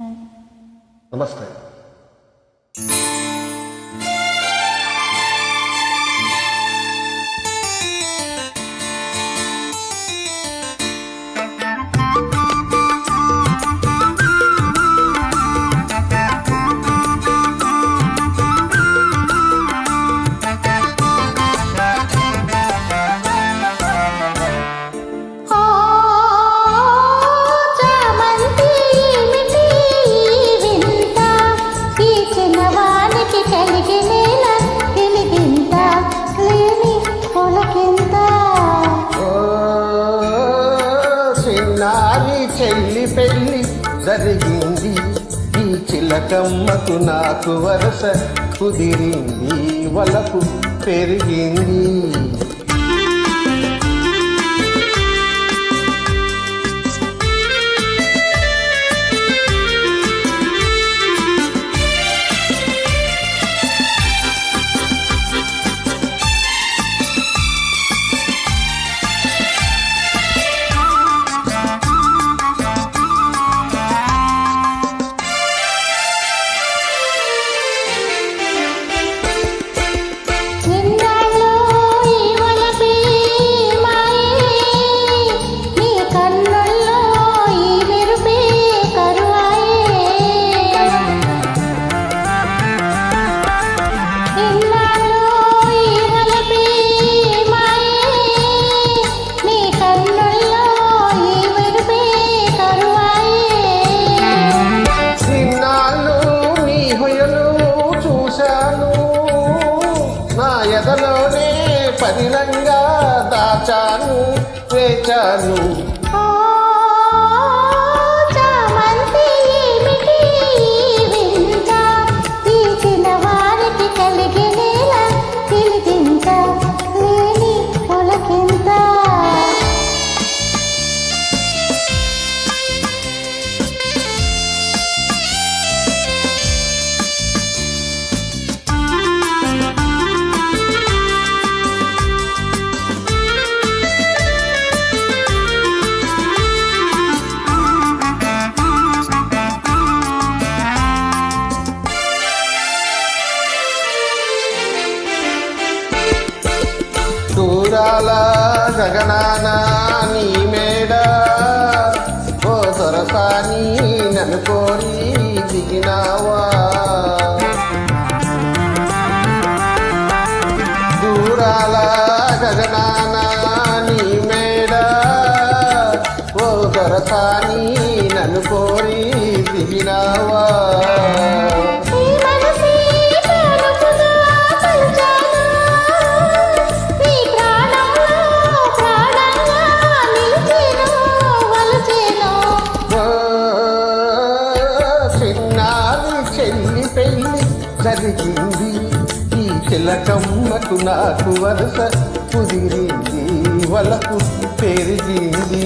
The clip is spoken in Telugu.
నమస్తే ఆ పెళ్ళి జరిగింది. ఈ చిలకమ్మకు నాకు వరస కుదిరింది. వలపు పెరిగింది. ఎదలోనే పదిలంగా దాచాను వేచాను. ఆ దూరాల గగనాన నీ మేడ. ఓ సొరసాని నన్ను కోరి దిగినావా. దూరాల గగనాన నీ మేడ. ఓ సొరసాని నన్ను కోరి దిగినావా. జరిగింది ఈ చిలకమ్మకు నాకు వరస. కుదిరింది వలకు పెరిగింది